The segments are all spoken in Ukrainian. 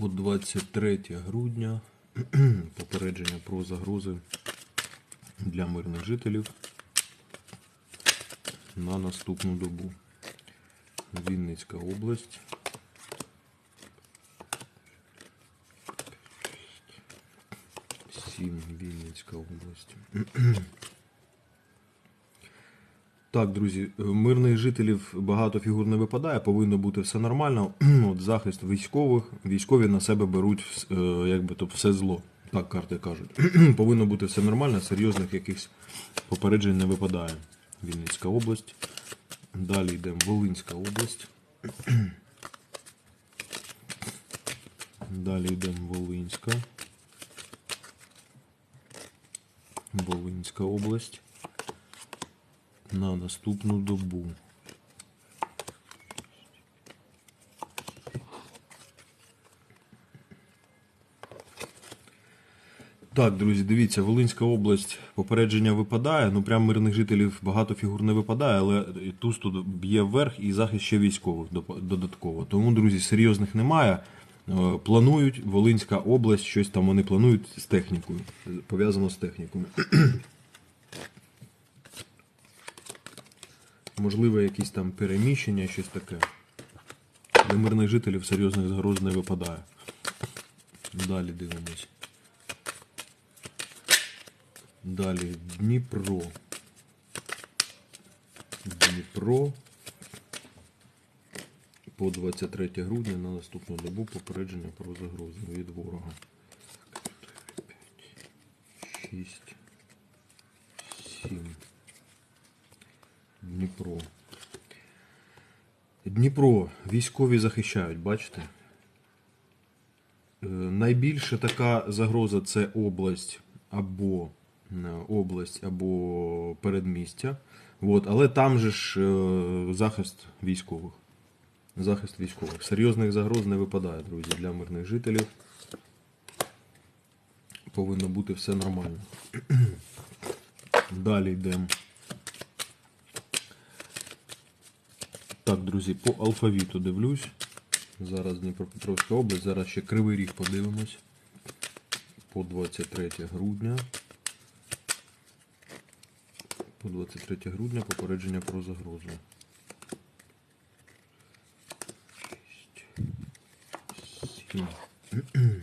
По 23 грудня попередження про загрози для мирних жителів на наступну добу. Вінницька область. Сім Вінницька область. Так, друзі, е, мирних жителів багато фігур не випадає, повинно бути все нормально. От захист військових, військові на себе беруть е, якби то все зло. Так карти кажуть. повинно бути все нормально, серйозних якихось попереджень не випадає. Вінницька область. Далі йдемо Волинська область. Далі йдемо Волинська. Волинська область на наступну добу. Так, друзі, дивіться, Волинська область попередження випадає. Ну прям мирних жителів багато фігур не випадає, але туз тут б'є вверх і захист ще військових додатково. Тому, друзі, серйозних немає. Е, Планують Волинська область, щось там вони планують з технікою, пов'язано з технікою. Можливо, якісь там переміщення, щось таке. Для мирних жителів серйозних загроз не випадає. Далі дивимось. Далі Дніпро. Дніпро. По 23 грудня на наступну добу попередження про загрози від ворога. 6, 7. Дніпро. Дніпро. Військові захищають, бачите? Е, Найбільша така загроза це область або е, область або передмістя. От, але там же ж е, захист військових. Захист військових. Серйозних загроз не випадає, друзі, для мирних жителів. Повинно бути все нормально. Далі йдемо. Так, друзі, по алфавіту дивлюсь. Зараз Дніпропетровська область, зараз ще Кривий Ріг подивимось. По 23 грудня. По 23 грудня попередження про загрозу. Шість, сім.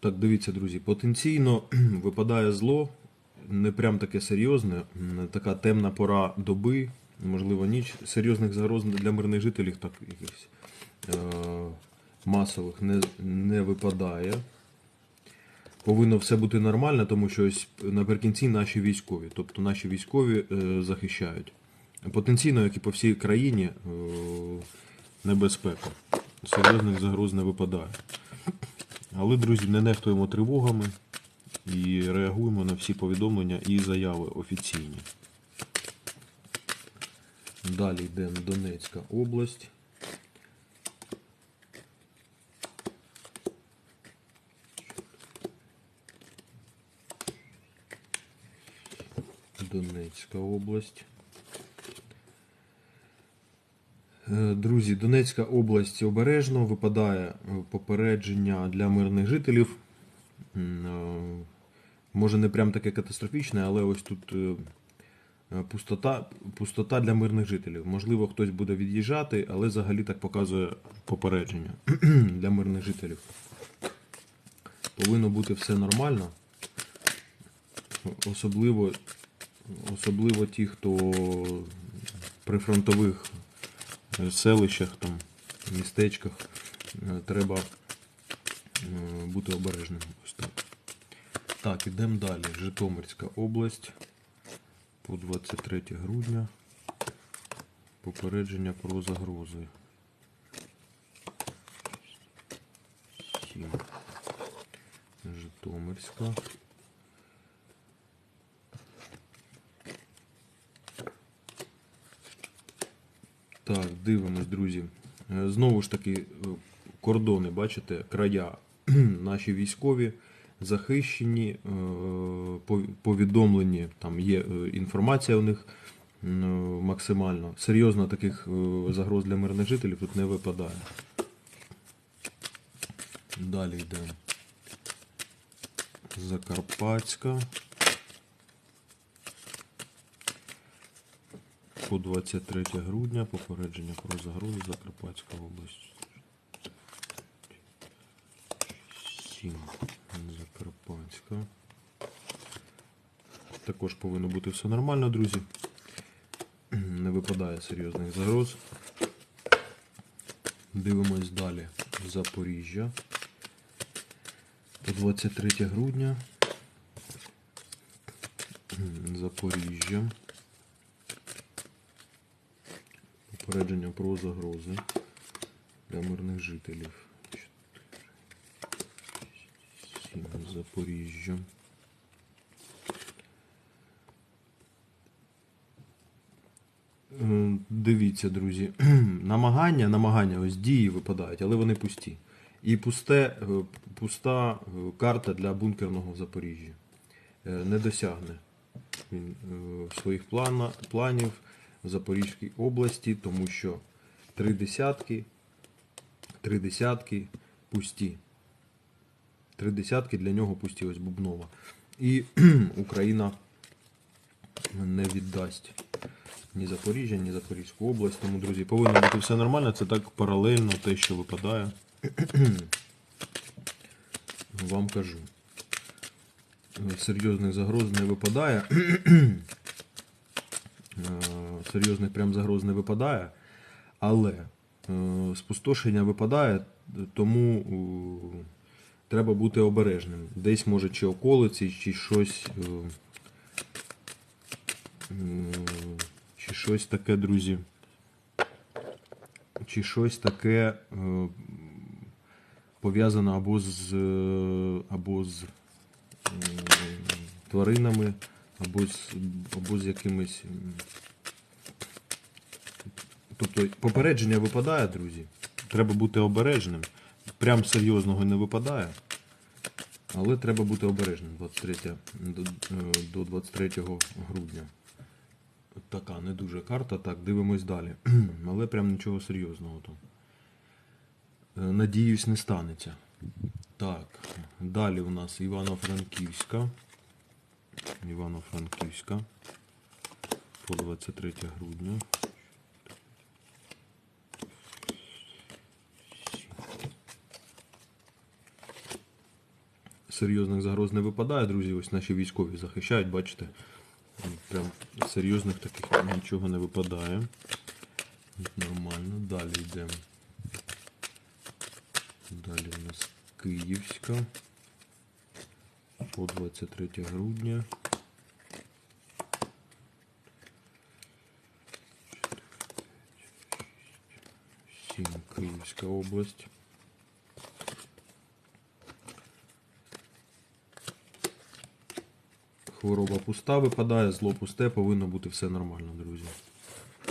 Так, дивіться, друзі, потенційно випадає зло, не прям таке серйозне, така темна пора доби, можливо, ніч. Серйозних загроз для мирних жителів так якихось е, масових не, не випадає. Повинно все бути нормально, тому що ось наприкінці наші військові, тобто наші військові е, захищають. Потенційно, як і по всій країні, е, небезпека. Серйозних загроз не випадає. Але, друзі, не нехтуємо тривогами і реагуємо на всі повідомлення і заяви офіційні. Далі йдемо Донецька область. Донецька область. Е, Друзі, Донецька область обережно випадає попередження для мирних жителів. Е, Може не прям таке катастрофічне, але ось тут е, е, пустота, пустота для мирних жителів. Можливо, хтось буде від'їжджати, але взагалі так показує попередження для мирних жителів. Повинно бути все нормально. Особливо, особливо ті, хто при фронтових селищах, там, містечках, треба бути обережним. Ось так. Так, ідемо далі. Житомирська область по 23 грудня. Попередження про загрози. Сім. Житомирська. Так, дивимось, друзі. Е, Знову ж таки, е, кордони, бачите, края наші військові захищені, е, повідомлені, там є е, інформація у них е, максимально. Серйозно таких загроз для мирних жителів тут не випадає. Далі йдемо. Закарпатська. По 23 грудня попередження про загрозу Закарпатська область. 7. Закарпатська. Також повинно бути все нормально, друзі. Не випадає серйозних загроз. Дивимось далі. Запоріжжя. По 23 грудня. Запоріжжя. Попередження про загрози для мирних жителів. 7 Запоріжжя. Дивіться, друзі, намагання, намагання, ось дії випадають, але вони пусті. І пусте, е, пуста е, карта для бункерного в Запоріжжі. Е, Не досягне він своїх плана, планів в Запорізькій області, тому що три десятки, три десятки пусті. Три десятки для нього пусті, ось Бубнова. І Україна не віддасть ні Запоріжжя, ні Запорізьку область. Тому, друзі, повинно бути все нормально. Це так паралельно те, що випадає. Вам кажу. Серйозних загроз не випадає. Е, Серйозних прям загроз не випадає. Але е, спустошення випадає, тому е, треба бути обережним. Десь може чи околиці, чи щось. е, Чи щось таке, друзі. Чи щось таке е, пов'язано або з, е, або з тваринами, або з, або з якимись. Тобто попередження випадає, друзі. Треба бути обережним. Прям серйозного не випадає. Але треба бути обережним 23, до, е, 23 грудня. Така не дуже карта. Так, дивимось далі. Але прям нічого серйозного там. Е, Надіюсь, не станеться. Так, далі у нас Івано-Франківська. Івано-Франківська. По 23 грудня. Серйозних загроз не випадає, друзі. Ось наші військові захищають, бачите. Прям серйозних таких нічого не випадає. Нормально. Далі йдемо. Далі у нас Київська. По 23 грудня. Сім Київська область. Хвороба пуста випадає, зло пусте, повинно бути все нормально, друзі.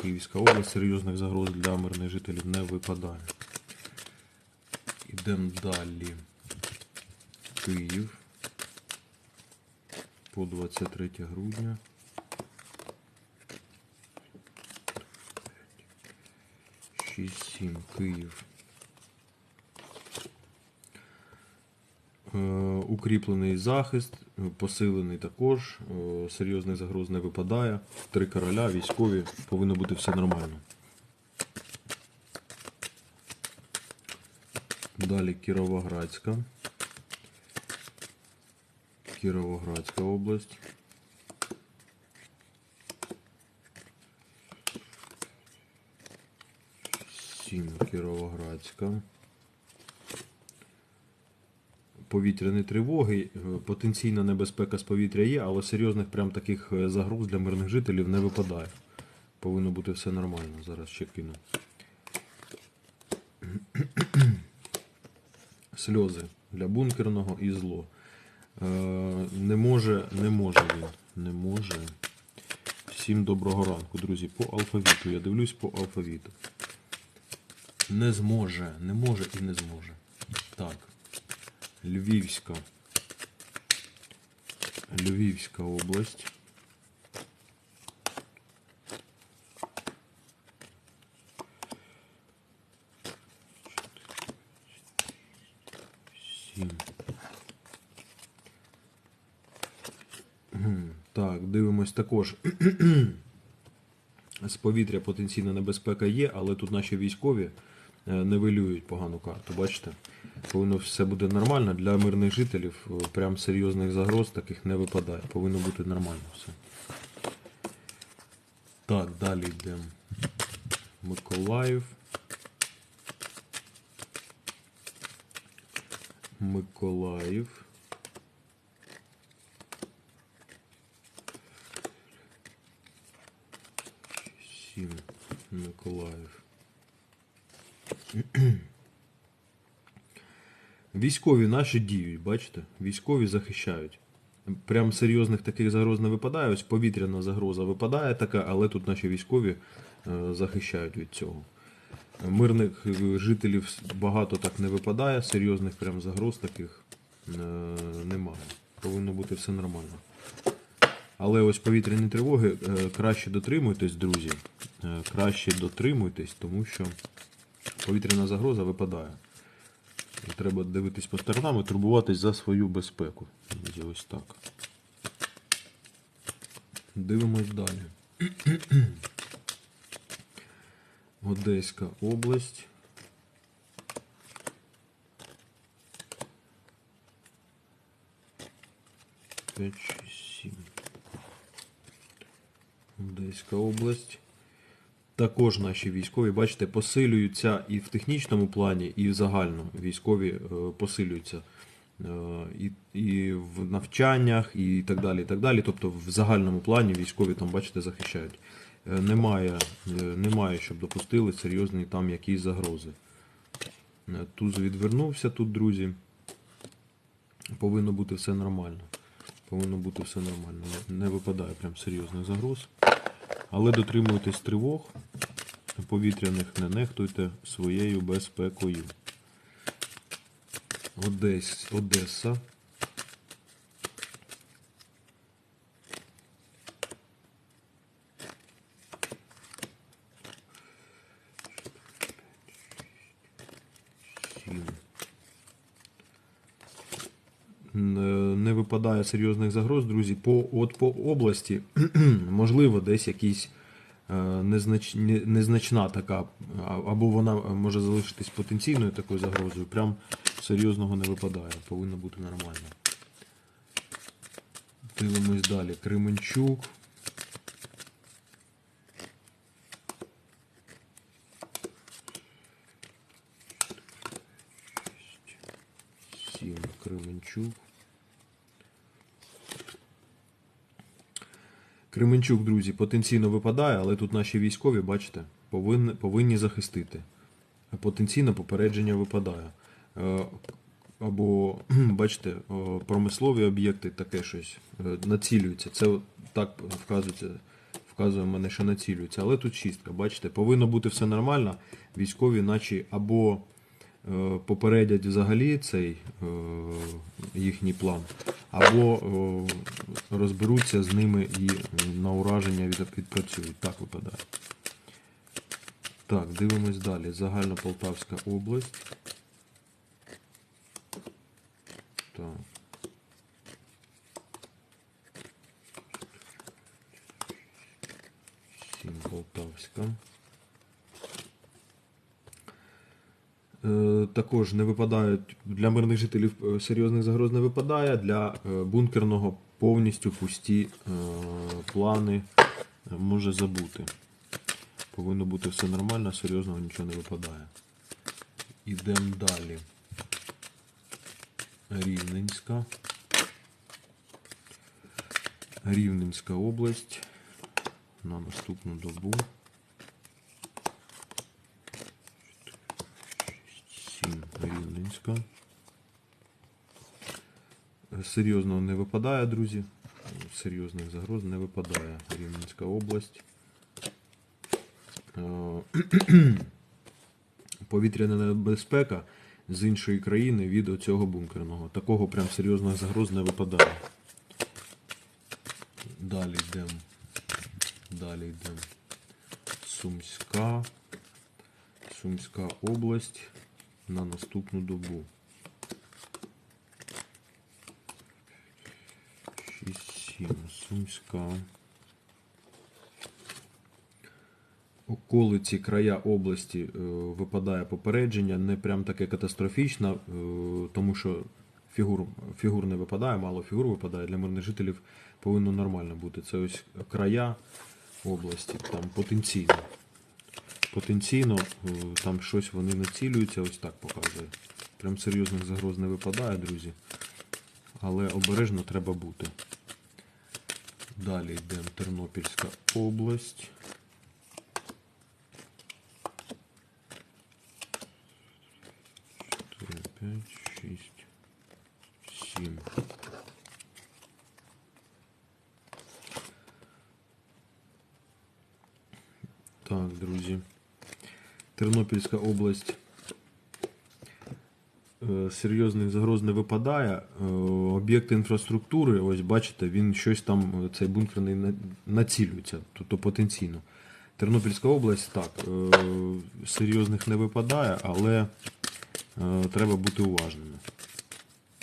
Київська область серйозних загроз для мирних жителів не випадає. Ідемо далі. Київ. По 23 грудня. Шість, сім, Київ. Укріплений захист, е, посилений також, е, серйозних загроз не випадає. Три короля, військові, повинно бути все нормально. Далі Кіровоградська. Кіровоградська область. Сім Кіровоградська. Повітряні тривоги, е, потенційна небезпека з повітря є, але серйозних прям таких е, загроз для мирних жителів не випадає. Повинно бути все нормально. Зараз ще кину. Сльози для бункерного і зло. Е, не може, не може він. Не може. Всім доброго ранку, друзі. По алфавіту. Я дивлюсь по алфавіту. Не зможе, не може і не зможе. Так. Львівська. Львівська область. Так, дивимось також. З повітря потенційна небезпека є, але тут наші військові е, нивелюють погану карту. Бачите? Повинно все буде нормально. Для мирних жителів е, прям серйозних загроз таких не випадає. Повинно бути нормально все. Так, далі йдемо. Миколаїв. Миколаїв. Сім. Миколаїв. Військові наші діють, бачите? Військові захищають. Прям серйозних таких загроз не випадає. Ось повітряна загроза випадає така, але тут наші військові е, захищають від цього. Мирних е, жителів багато так не випадає, серйозних прям загроз таких е, немає. Повинно бути все нормально. Але ось повітряні тривоги краще дотримуйтесь, друзі. Краще дотримуйтесь, тому що повітряна загроза випадає. Треба дивитись по сторонам і турбуватись за свою безпеку. Ось так. Дивимось далі. Одеська область. П'ять, шість. Одеська область. Також наші військові, бачите, посилюються і в технічному плані, і в загально. Військові е, посилюються е, і, і в навчаннях, і так далі. і так далі. Тобто в загальному плані військові там, бачите, захищають. Е, Немає, немає, щоб допустили серйозні там якісь загрози. Туз відвернувся тут, друзі. Повинно бути все нормально. Повинно бути все нормально. Не випадає прям серйозних загроз. Але дотримуйтесь тривог повітряних, не нехтуйте своєю безпекою. Одесь, Одеса. Не випадає серйозних загроз, друзі. По, от по області, можливо, десь якісь незнач, незначна така, або вона може залишитись потенційною такою загрозою. Прям серйозного не випадає. Повинно бути нормально. Дивимось далі. Кременчук. Сім Кременчук. Кременчук, друзі, потенційно випадає, але тут наші військові, бачите, повинні, повинні захистити. Потенційно попередження випадає. Е, Або, бачите, промислові об'єкти, таке щось е, націлюються. Це так вказується, вказує мене, що націлюється. Але тут чистка, бачите, повинно бути все нормально. Військові, наче або е, попередять взагалі цей е, їхній план, або е, розберуться з ними і на ураження відпрацюють. Так випадає. Так, дивимось далі. Загальна Полтавська область. Так. Сім Полтавська. Також не випадають для мирних жителів е, серйозних загроз не випадає. Для е, бункерного повністю пусті е, плани е, може забути. Повинно бути все нормально, серйозного нічого не випадає. Ідемо далі. Рівненська. Рівненська область. На наступну добу. 7 Рівненська. Серйозного не випадає, друзі. Серйозних загроз не випадає. Рівненська область. Е, Повітряна небезпека з іншої країни від оцього бункерного. Такого прям серйозних загроз не випадає. Далі йдемо. Далі йдемо. Сумська. Сумська область на наступну добу. Сумська. Околиці края області е, випадає попередження, не прям таке катастрофічно, е, тому що фігур, фігур не випадає, мало фігур випадає. Для мирних жителів повинно нормально бути. Це ось края області, там потенційно. Потенційно е, там щось вони націлюються, ось так показує. Прям серйозних загроз не випадає, друзі. Але обережно треба бути. Далі йдемо Тернопільська область. Чотири, п'ять, шість, сім. Так, друзі. Тернопільська область. Е, Серйозних загроз не випадає. Е, Об'єкти інфраструктури, ось бачите, він щось там, е, цей бункерний націлюється, тобто потенційно. Тернопільська область так, серйозних не випадає, але треба бути уважними.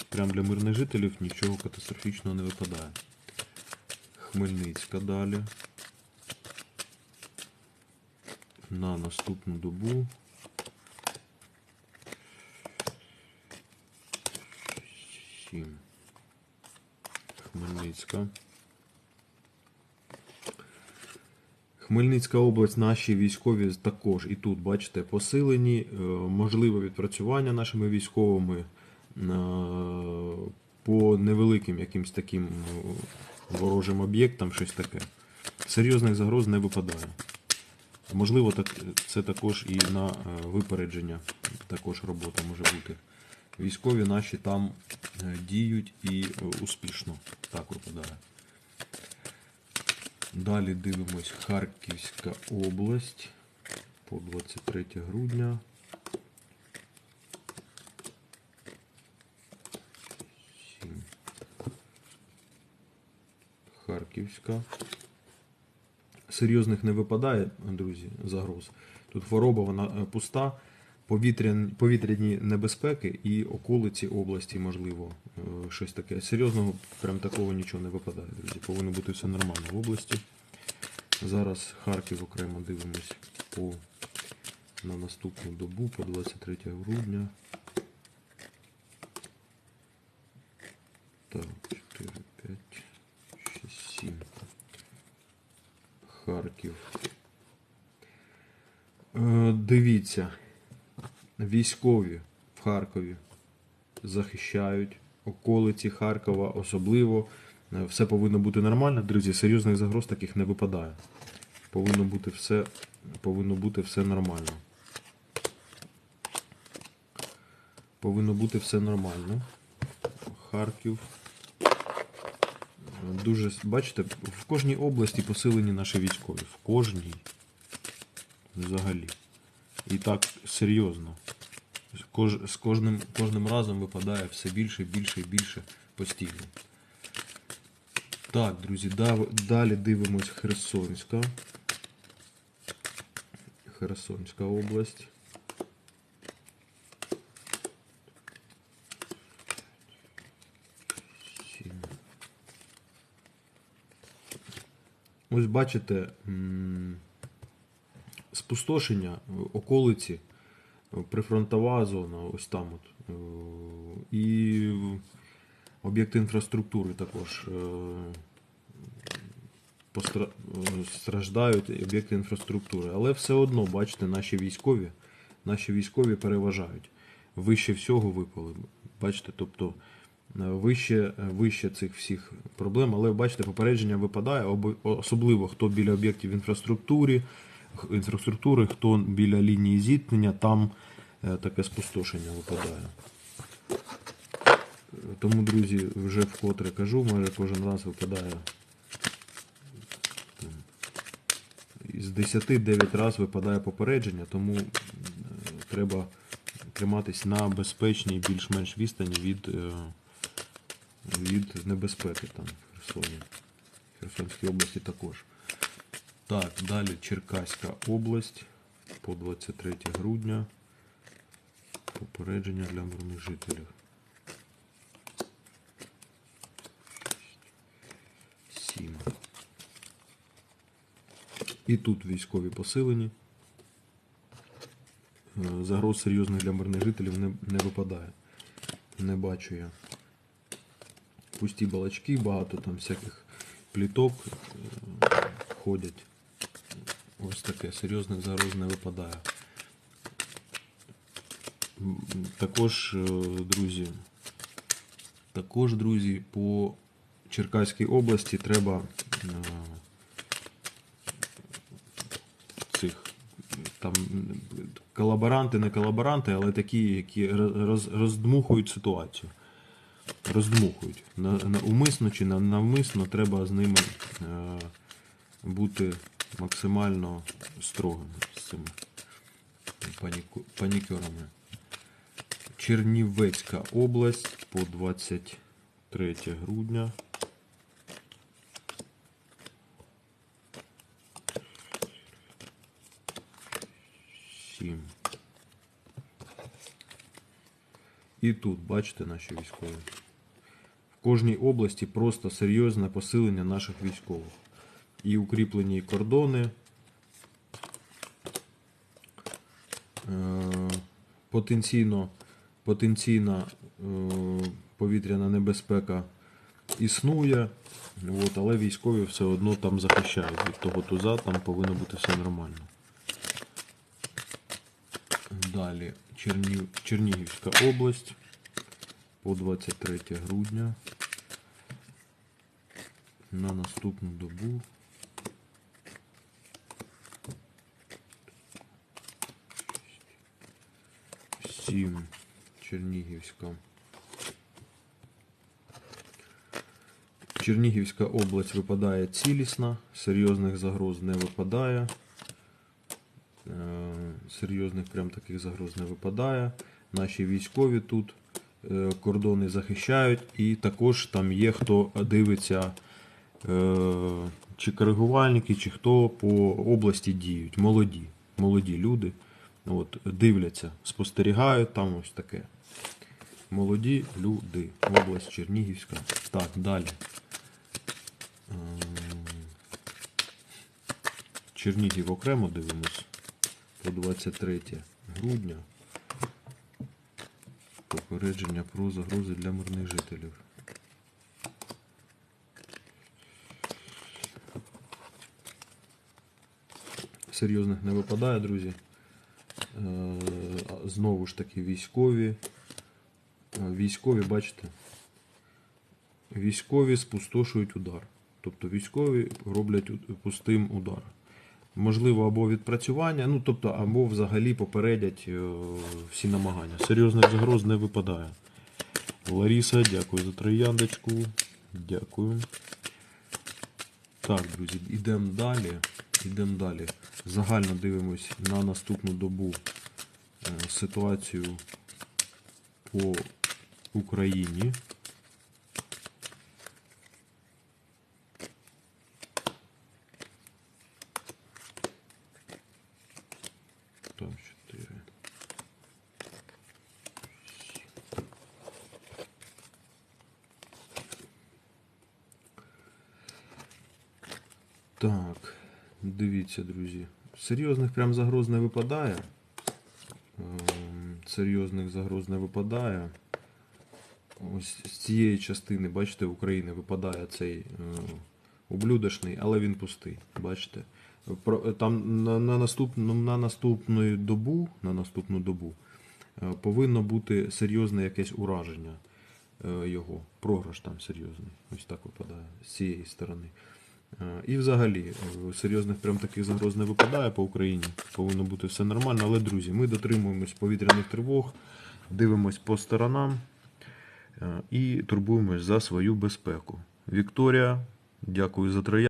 Прям для мирних жителів нічого катастрофічного не випадає. Хмельницька далі. На наступну добу. Сім. Хмельницька. Хмельницька область, наші військові також і тут, бачите, посилені. Е, Можливе відпрацювання нашими військовими е, по невеликим якимсь таким е, ворожим об'єктам, щось таке. Серйозних загроз не випадає. Можливо, це також і на випередження також робота може бути. Військові наші там е, діють і е, успішно так випадає. Далі дивимось Харківська область по 23 грудня. Харківська. Серйозних не випадає, друзі, загроз. Тут хвороба вона е, пуста, повітряні, небезпеки і околиці області, можливо, е, щось таке. Серйозного, прям такого нічого не випадає, друзі. Повинно бути все нормально в області. Зараз Харків окремо дивимось по, на наступну добу, по 23 грудня. Так, 4, 5, 6, 7. Харків. Е, Дивіться, військові в Харкові захищають околиці Харкова особливо. Е, Все повинно бути нормально, друзі. Серйозних загроз таких не випадає. Повинно бути все, повинно бути все нормально. Повинно бути все нормально. Харків. Дуже, бачите, в кожній області посилені наші військові. В кожній. Взагалі. І так серйозно. Кож- З кожним, кожним разом випадає все більше, більше і більше постійно. Так, друзі, далі дивимось Херсонська. Херсонська область. Ось бачите, спустошення, е, околиці, е, прифронтова зона, ось там от. е, І об'єкти інфраструктури також страждають об'єкти інфраструктури. Але все одно, бачите, наші військові, наші військові переважають. Вище всього випали. Бачите, тобто вище, вище цих всіх проблем, але бачите, попередження випадає, особливо хто біля об'єктів інфраструктури, інфраструктури, хто біля лінії зіткнення, там е, таке спустошення випадає. Е, Тому, друзі, вже вкотре кажу, майже кожен раз випадає з 10 9 разів випадає попередження, тому треба триматись на безпечній більш-менш відстані від, е, від небезпеки там в Херсоні. В Херсонській області також. Так, далі Черкаська область по 23 грудня. Попередження для мирних жителів. Сім. І тут військові посилені. Е, загроз серйозних для мирних жителів не, не випадає. Не бачу я. Пусті балачки, багато там всяких пліток е, ходять. Ось таке серйозних загроз не випадає. Також, е, друзі, також, друзі, по Черкаській області треба е, цих там колаборанти, не колаборанти, але такі, які роз, роздмухують ситуацію. Роздмухують. На, на, умисно чи на, навмисно треба з ними е, бути максимально строгими з цими панікерами. Чернівецька область по 23 грудня. І тут, бачите, наші військові. В кожній області просто серйозне посилення наших військових. І укріплені кордони. Е, потенційно, потенційна е, повітряна небезпека існує, от, але військові все одно там захищають від того туза, там повинно бути все нормально. Далі Чернів... Чернігівська область по 23 грудня. На наступну добу. Сім. Чернігівська. Чернігівська область випадає цілісна, серйозних загроз не випадає. Е, Серйозних прям таких загроз не випадає. Наші військові тут е, кордони захищають, і також там є хто дивиться, е, чи коригувальники, чи хто по області діють. Молоді, молоді люди. От, дивляться, спостерігають там ось таке. Молоді люди. Область Чернігівська. Так, далі. Ем, Чернігів окремо дивимось. По 23 грудня. Попередження про загрози для мирних жителів. Серйозних не випадає, друзі. Е, Знову ж таки військові. Е, Військові, бачите, військові спустошують удар. Тобто військові роблять пустим удар. Можливо, або відпрацювання, ну тобто, або взагалі попередять е, всі намагання. Серйозних загроз не випадає. Ларіса, дякую за трояндочку. Дякую. Так, друзі, йдемо далі. Йдемо далі. Загально дивимось на наступну добу е, ситуацію по Україні. Так, 4. Так, дивіться, друзі. Серйозних прям загроз не випадає. Ем, Серйозних загроз не випадає. Ось з цієї частини, бачите, України випадає цей е, ублюдочний, але він пустий. Бачите? Там на, на, наступну, на наступну добу, на наступну добу е, повинно бути серйозне якесь ураження е, його. Програш там серйозний. Ось так випадає з цієї сторони. Е, І взагалі е, серйозних прям таких загроз не випадає по Україні. Повинно бути все нормально. Але, друзі, ми дотримуємось повітряних тривог, дивимось по сторонам е, і турбуємось за свою безпеку. Вікторія, дякую за троя.